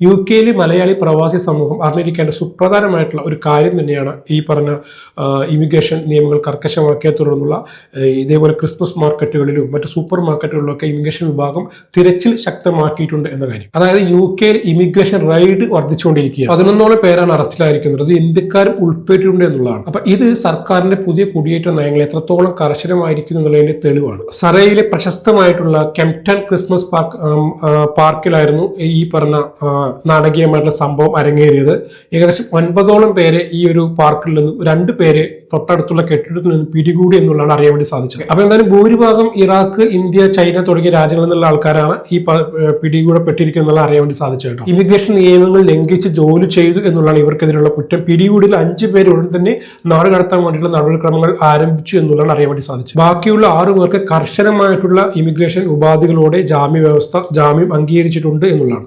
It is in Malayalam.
യു കെയിലെ മലയാളി പ്രവാസി സമൂഹം അറിഞ്ഞിരിക്കേണ്ട സുപ്രധാനമായിട്ടുള്ള ഒരു കാര്യം തന്നെയാണ് ഈ പറഞ്ഞ ഇമിഗ്രേഷൻ നിയമങ്ങൾ കർക്കശമാക്കിയ തുടർന്നുള്ള ഇതേപോലെ ക്രിസ്മസ് മാർക്കറ്റുകളിലും മറ്റ് സൂപ്പർ മാർക്കറ്റുകളിലൊക്കെ ഇമിഗ്രേഷൻ വിഭാഗം തിരച്ചിൽ ശക്തമാക്കിയിട്ടുണ്ട് എന്ന കാര്യം. അതായത് യു കെയിൽ ഇമിഗ്രേഷൻ റൈഡ് വർദ്ധിച്ചുകൊണ്ടിരിക്കുകയാണ്. പതിനൊന്നോളം പേരാണ് അറസ്റ്റിലായിരിക്കുന്നത്. അത് ഇന്ത്യക്കാരും ഉൾപ്പെട്ടിട്ടുണ്ട് എന്നുള്ളതാണ്. അപ്പൊ ഇത് സർക്കാരിന്റെ പുതിയ കുടിയേറ്റ നയങ്ങൾ എത്രത്തോളം കർശനമായിരിക്കുന്നു എന്നുള്ളതിന്റെ തെളിവാണ്. സറയിലെ പ്രശസ്തമായിട്ടുള്ള കെംപ്റ്റൺ ക്രിസ്മസ് പാർക്ക് പാർക്കിലായിരുന്നു ഈ പറഞ്ഞ നാടകീയമായിട്ടുള്ള സംഭവം അരങ്ങേറിയത്. ഏകദേശം ഒൻപതോളം പേരെ ഈ ഒരു പാർക്കിൽ നിന്നും രണ്ട് പേരെ തൊട്ടടുത്തുള്ള കെട്ടിടത്തിൽ നിന്ന് പിടികൂടി എന്നുള്ളതാണ് അറിയാൻ വേണ്ടി സാധിച്ചത്. അപ്പൊ എന്തായാലും ഭൂരിഭാഗം ഇറാഖ് ഇന്ത്യ ചൈന തുടങ്ങിയ രാജ്യങ്ങളിൽ നിന്നുള്ള ആൾക്കാരാണ് ഈ പിടികൂടപ്പെട്ടിരിക്കുന്നത് അറിയാൻ വേണ്ടി സാധിച്ചത് കേട്ടോ. ഇമിഗ്രേഷൻ നിയമങ്ങൾ ലംഘിച്ച് ജോലി ചെയ്തു എന്നുള്ളതാണ് ഇവർക്കെതിരെയുള്ള കുറ്റം. പിടികൂടിയിൽ അഞ്ചു പേര് ഉടൻ തന്നെ നാട് കടത്താൻ വേണ്ടിയിട്ടുള്ള നടപടിക്രമങ്ങൾ ആരംഭിച്ചു എന്നുള്ളതാണ് അറിയാൻ വേണ്ടി സാധിച്ചത്. ബാക്കിയുള്ള ആറു പേർക്ക് കർശനമായിട്ടുള്ള ഇമിഗ്രേഷൻ ഉപാധികളോടെ ജാമ്യ വ്യവസ്ഥ ജാമ്യം അംഗീകരിച്ചിട്ടുണ്ട് എന്നുള്ളതാണ്.